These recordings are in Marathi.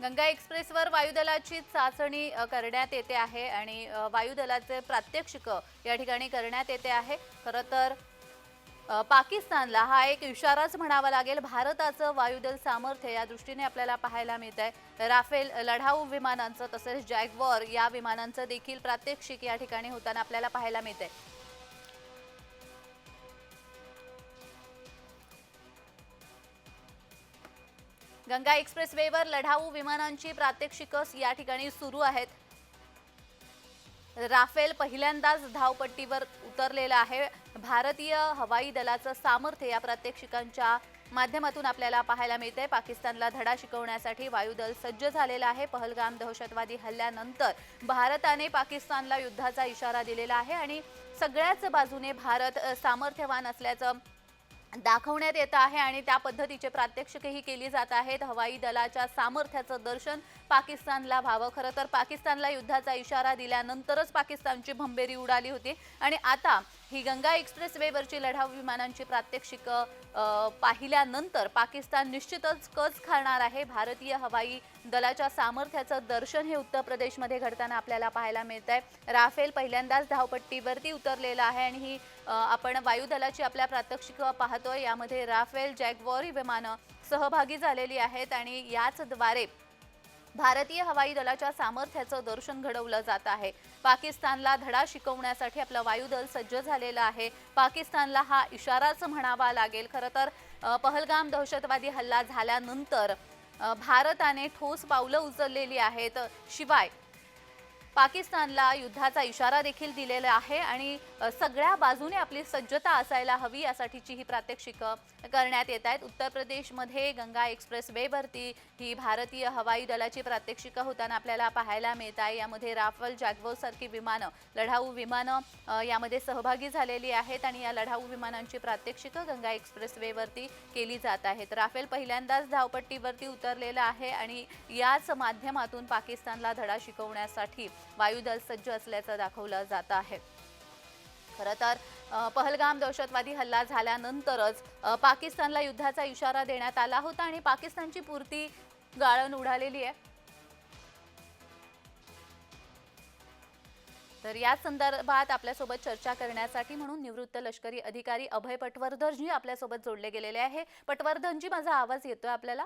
गंगा एक्सप्रेसवर वायुदलाची चाचणी करण्यात येते आहे आणि वायुदलाचे प्रात्यक्षिक या ठिकाणी करण्यात येते आहे. खरं तर पाकिस्तानला हा एक इशाराच म्हणावा लागेल. भारताचं वायुदल सामर्थ्य या दृष्टीने आपल्याला पाहायला मिळत आहे राफेल लढाऊ विमानांचं तसेच जॅगवॉर या विमानांचं देखील प्रात्यक्षिक या ठिकाणी होताना आपल्याला पाहायला मिळत आहे गंगा एक्सप्रेसवेवर लढाऊ विमानांची प्रात्यक्षिकस या ठिकाणी सुरू आहेत. राफेल पहिल्यांदाच धावपट्टीवर उतरलेला आहे. भारतीय हवाई दलाचं सामर्थ्य या प्रात्यक्षिकांच्या माध्यमातून आपल्याला पाहायला मिळते पाकिस्तानला धडा शिकवण्यासाठी वायुदल सज्ज झालेलं आहे. पहलगाम दहशतवादी हल्ल्यानंतर भारताने पाकिस्तानला युद्धाचा इशारा दिलेला आहे आणि सगळ्याच बाजूने भारत सामर्थ्यवान असल्याचं दाखवण्यात येत आहे आणि त्या पद्धतीचे प्रात्यक्षिकही केली जात आहेत. हवाई दलाच्या सामर्थ्याचं दर्शन पाकिस्तानला व्हावं. खरं तर पाकिस्तानला युद्धाचा इशारा दिल्यानंतरच पाकिस्तानची भंबेरी उडाली होती. आणि आता ही गंगा एक्सप्रेस वेवरची लढाऊ विमानांची प्रात्यक्षिकं पाहिल्यानंतर पाकिस्तान निश्चितच कच खाणार आहे. भारतीय हवाई दलाच्या सामर्थ्याचं दर्शन हे उत्तर प्रदेशमध्ये घडताना आपल्याला पाहायला मिळत आहे राफेल पहिल्यांदाच धावपट्टीवरती उतरलेला आहे आणि ही आपण वायुदलाची आपल्या प्रात्यक्षिक पाहतोय. यामध्ये राफेल जॅगवॉरी ही विमानं सहभागी झालेली आहेत आणि याचद्वारे भारतीय हवाई दलाच्या सामर्थ्याचं दर्शन घडवलं जात आहे. पाकिस्तानला धडा शिकवण्यासाठी आपलं वायुदल सज्ज झालेलं आहे. पाकिस्तानला हा इशाराच म्हणावा लागेल. खरं तर पहलगाम दहशतवादी हल्ला झाल्यानंतर भारताने ठोस पावलं उचललेली आहेत. शिवाय पाकिस्तानला युद्धाचा इशारा देखील दिलेला आहे आणि सगळ्या बाजूने आपली सज्जता असायला हवी यासाठीची ही प्रात्यक्षिकं करण्यात येत आहेत. उत्तर प्रदेशमध्ये गंगा एक्सप्रेस वेवरती ही भारतीय हवाई दलाची प्रात्यक्षिकं होताना आपल्याला पाहायला मिळत आहे. यामध्ये राफेल जॅगवोसारखी विमानं लढाऊ विमानं यामध्ये सहभागी झालेली आहेत आणि या लढाऊ विमानांची प्रात्यक्षिकं गंगा एक्सप्रेस वेवरती केली जात आहेत. राफेल पहिल्यांदाच धावपट्टीवरती उतरलेला आहे आणि याच माध्यमातून पाकिस्तानला धडा शिकवण्यासाठी वायुदल सज्ज असल्याचं दाखवलं जात आहे. खरं तर पहलगाम दहशतवादी हल्ला झाल्यानंतरच पाकिस्तानला युद्धाचा इशारा देण्यात आला होता आणि पाकिस्तानची पूर्ती गाळण उडालेली आहे. तर या संदर्भात आपल्यासोबत चर्चा करण्यासाठी म्हणून निवृत्त लष्करी अधिकारी अभय पटवर्धनजी आपल्यासोबत जोडले गेलेले आहे. पटवर्धनजी माझा आवाज येतोय आपल्याला?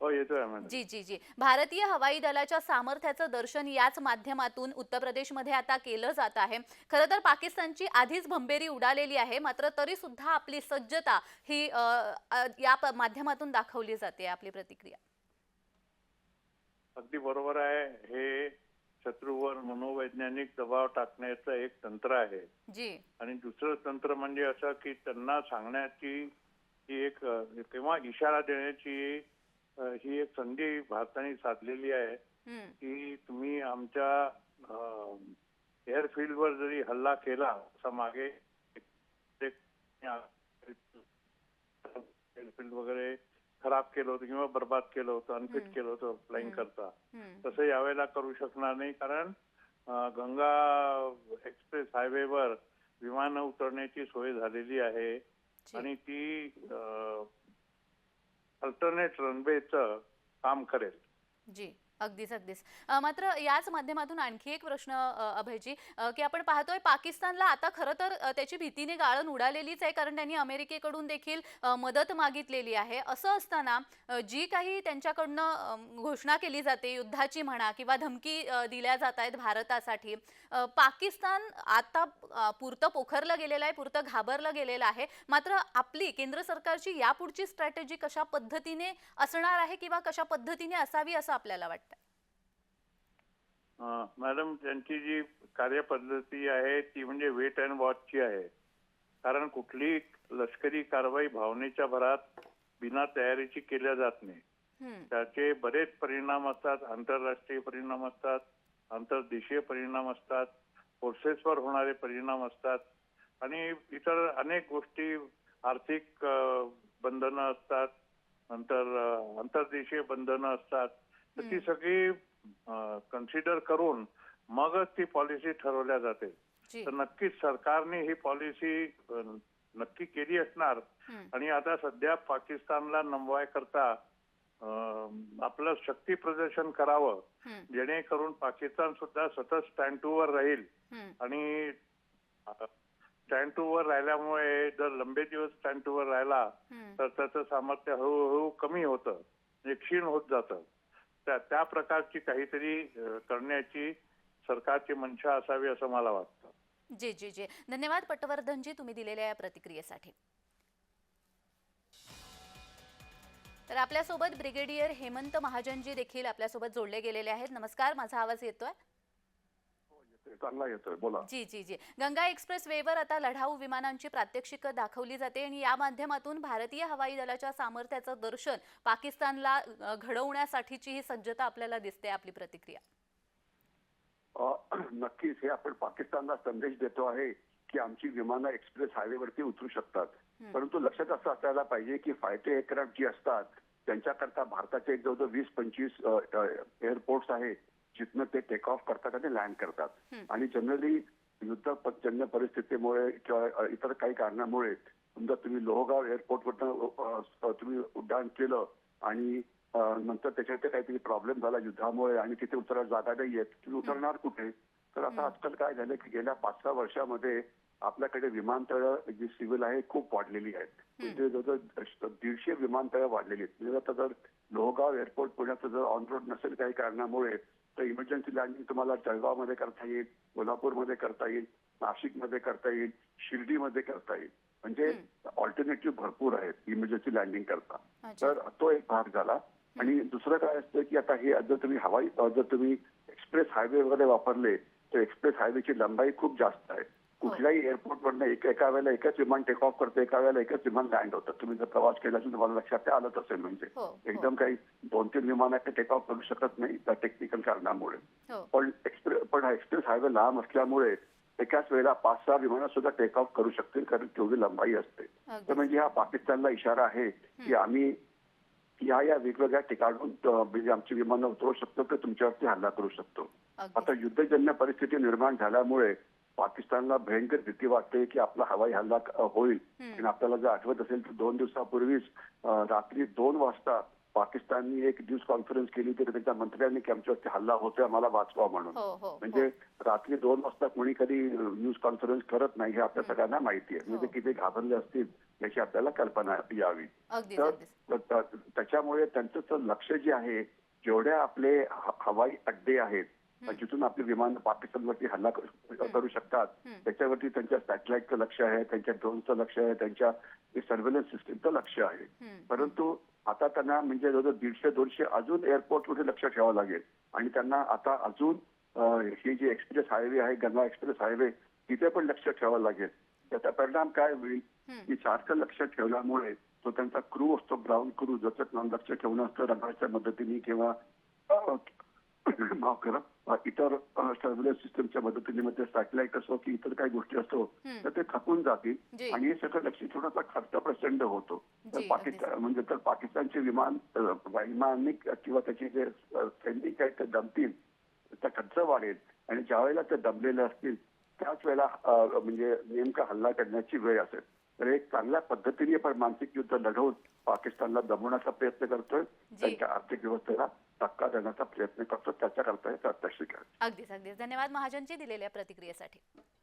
हो येतोय मॅडम जी जी जी. भारतीय हवाई दलाच्या सामर्थ्याचं दर्शन याच माध्यमातून उत्तर प्रदेशमध्ये आता केलं जात आहे. खरं तर पाकिस्तानची आधीच भंबेरी उडालेली आहे मात्र तरी सुद्धा आपली सज्जता ही अ, अ, या प- माध्यमातून दाखवली जाते आपली प्रतिक्रिया. अगदी बरोबर आहे. हे शत्रूवर मनोवैज्ञानिक दबाव टाकण्याचं एक तंत्र आहे. जी. आणि दुसरं तंत्र म्हणजे असं की त्यांना सांगण्याची ही एक अ, किंवा इशारा देण्याची ही एक संधी भारताने साधलेली आहे की तुम्ही आमच्या एअरफील्डवर जरी हल्ला केला असा मागे एअरफील्ड वगैरे खराब केलं होतं किंवा बर्बाद केलं होतं अनफिट. केलं होतं फ्लाइंग. करता तसं यावेळेला करू शकणार नाही कारण गंगा एक्सप्रेस हायवेवर विमानं उतरण्याची सोय झालेली आहे. आणि ती अल्टरनेट रनवेचं काम करेल. जी. अगदीच अगदीच. मात्र याच माध्यमातून आणखी एक प्रश्न अभयजी की आपण पाहतोय पाकिस्तानला आता खरं तर त्याची भीतीने गाळण उडालेलीच आहे कारण त्यांनी अमेरिकेकडून देखील मदत मागितलेली आहे. असं असताना जी काही त्यांच्याकडनं घोषणा केली जाते युद्धाची म्हणा किंवा धमकी दिल्या जात आहेत भारतासाठी पाकिस्तान आता पुरतं पोखरलं गेलेलं आहे पुरतं घाबरलं गेलेलं आहे. मात्र आपली केंद्र सरकारची यापुढची स्ट्रॅटेजी कशा पद्धतीने असणार आहे किंवा कशा पद्धतीने असावी असं आपल्याला वाटतं? मॅडम त्यांची जी कार्यपद्धती आहे ती म्हणजे वेट अँड वॉचची आहे. कारण कुठली लष्करी कारवाई भावनेच्या भरात बिना तयारीची केल्या जात नाही. त्याचे बरेच परिणाम असतात आंतरराष्ट्रीय परिणाम असतात आंतरदेशीय परिणाम असतात फोर्सेसवर होणारे परिणाम असतात आणि इतर अनेक गोष्टी आर्थिक बंधनं असतात नंतर आंतरदेशीय बंधनं असतात. तर ती. सगळी कन्सिडर करून मगच ती पॉलिसी ठरवल्या जाते. तर नक्कीच सरकारने ही पॉलिसी नक्की केली असणार. आणि आता सध्या पाकिस्तानला नमवाय करता आपलं शक्ती प्रदर्शन करावं. जेणेकरून पाकिस्तान सुद्धा सतत स्टँड टू वर राहील. आणि स्टँड टू वर राहिल्यामुळे जर लंबे दिवस स्टँड टू वर राहिला. तर त्याचं सामर्थ्य हळूहळू कमी होतं. म्हणजे क्षीण होत जातं. त्या त्या प्रकारची काहीतरी करण्याची सरकारची मंशा असावी असं मला वाटतं. जी जी जी. धन्यवाद पटवर्धनजी तुम्ही दिलेल्या या प्रतिक्रियेसाठी. तर आपल्यासोबत ब्रिगेडियर हेमंत महाजनजी देखील आपल्यासोबत जोडले गेलेले आहेत. नमस्कार माझा आवाज येतोय? चांगला येतोय बोला. जी जी जी. गंगा एक्सप्रेस वेवर आता लढाऊ विमानांची प्रात्यक्षिक दाखवली जाते आणि या माध्यमातून भारतीय हवाई दलाच्या सामर्थ्याचं दर्शन पाकिस्तानला घडवण्यासाठीची ही सज्जता आपल्याला दिसते आपली प्रतिक्रिया. नक्कीच. हे आपण पाकिस्तानला संदेश देतो आहे की आमची विमानं एक्सप्रेस हायवेवरती उतरू शकतात. परंतु लक्षात असं असायला पाहिजे की फायटर एअरक्राफ्ट जी असतात त्यांच्याकरता भारताचे एक जवळजवळ वीस पंचवीस एअरपोर्ट्स आहेत. जिथनं ते टेक ऑफ करतात आणि लँड करतात. आणि जनरली युद्धजन्य परिस्थितीमुळे किंवा इतर काही कारणामुळे समजा तुम्ही लोहगाव एअरपोर्टवरनं तुम्ही उड्डाण केलं आणि नंतर त्याच्यात काहीतरी प्रॉब्लेम झाला युद्धामुळे आणि तिथे उतरायला जागा नाहीये तुम्ही उतरणार कुठे? तर आता आजकाल काय झालं की गेल्या पाच सहा वर्षामध्ये आपल्याकडे विमानतळ जी सिव्हिल आहे खूप वाढलेली आहेत म्हणजे जवळजवळ दीडशे विमानतळं वाढलेली आहेत. म्हणजे आता जर लोहगाव एअरपोर्ट पुण्याचं जर ऑन रोड नसेल काही कारणामुळे तर इमर्जन्सी लँडिंग तुम्हाला जळगावमध्ये करता येईल कोल्हापूरमध्ये करता येईल नाशिकमध्ये करता येईल शिर्डीमध्ये करता येईल. म्हणजे ऑल्टरनेटिव्ह भरपूर आहेत इमर्जन्सी लँडिंग करता. तर तो एक भाग झाला. आणि दुसरं काय असतं की आता हे जर तुम्ही हवाई जर तुम्ही एक्सप्रेस हायवे वगैरे वापरले तर एक्सप्रेस हायवेची लंबाई खूप जास्त आहे. कुठल्याही एअरपोर्टवरनं एक एका वेळेला एकच विमान टेक ऑफ करतं एका वेळेला एकच विमान लँड होतं. तुम्ही जर प्रवास केला असेल तुम्हाला लक्षात ते आलंच असेल म्हणजे. हो, हो. एकदम काही दोन तीन विमानात टेक ऑफ करू शकत नाही त्या टेक्निकल कारणामुळे. हो. पण एक्सप्रेस पण हा एक्सप्रेस हायवे लांब असल्यामुळे एकाच वेळेला पाच सहा विमानं सुद्धा टेक ऑफ करू शकतील कारण तेवढी लंबाई असते. तर म्हणजे हा पाकिस्तानला इशारा आहे की आम्ही या या वेगवेगळ्या ठिकाणून म्हणजे आमची विमानं उतरवू शकतो तर तुमच्यावरती हल्ला करू शकतो. आता युद्धजन्य परिस्थिती निर्माण झाल्यामुळे पाकिस्तानला भयंकर भीती वाटते की आपला हवाई हल्ला होईल. आणि आपल्याला जर आठवत असेल तर दोन दिवसापूर्वीच रात्री दोन वाजता पाकिस्ताननी एक न्यूज कॉन्फरन्स केली तर त्यांच्या मंत्र्यांनी की आमच्यावरती हल्ला होतोय आम्हाला वाचवा म्हणून. हो हो म्हणजे रात्री दोन वाजता कोणी कधी न्यूज कॉन्फरन्स करत नाही हे आपल्या सगळ्यांना माहिती आहे. म्हणजे हो. किती घाबरले असतील याची आपल्याला कल्पना यावी. तर त्याच्यामुळे त्यांचं लक्ष जे आहे जेवढ्या आपले ह- हवाई अड्डे आहेत जिथून आपले विमान पाकिस्तानवरती हल्ला करू शकतात. त्याच्यावरती त्यांच्या सॅटेलाइटचं लक्ष आहे त्यांच्या ड्रोनचं लक्ष आहे त्यांच्या सर्व्हिलन्स सिस्टीमचं लक्ष आहे. परंतु आता त्यांना म्हणजे जवळजवळ दीडशे दोनशे अजून एअरपोर्टमध्ये लक्ष ठेवावं लागेल. आणि त्यांना आता अजून हे जे एक्सप्रेस हायवे आहे गंगा एक्सप्रेस हायवे तिथे पण लक्ष ठेवावं लागेल. त्याचा परिणाम काय होईल. की सारखं लक्ष ठेवल्यामुळे तो त्यांचा क्रू असतो ग्राउंड क्रू ज्याच्यात लक्ष ठेवणं असतं रडारच्या मदतीने किंवा माफ करा. इतर सर्व्हिलन्स सिस्टमच्या मदतीने ते सॅटेलाइट असो की इतर काही गोष्टी असो. तर ते थकून जातील. आणि हे सगळं लक्ष ठेवण्याचा खर्च प्रचंड होतो. तर पाकिस्तान म्हणजे तर पाकिस्तानचे विमान वैमानिक किंवा त्याचे जे सैनिक आहेत ते दमतील. त्याचा खर्च वाढेल. आणि ज्या वेळेला ते दमलेले असतील त्याच वेळेला म्हणजे नेमका हल्ला करण्याची वेळ असेल. तर एक चांगल्या पद्धतीने पण मानसिक युद्ध लढवून पाकिस्तानला दमवण्याचा प्रयत्न करतोय. त्यांच्या आर्थिक व्यवस्थेला. धक्का देण्याचा प्रयत्न करतो. त्याच्याकरता हे प्रात्यक्षिक आहे. अगदीच अगदीच. धन्यवाद महाजनजी दिलेल्या प्रतिक्रियेसाठी.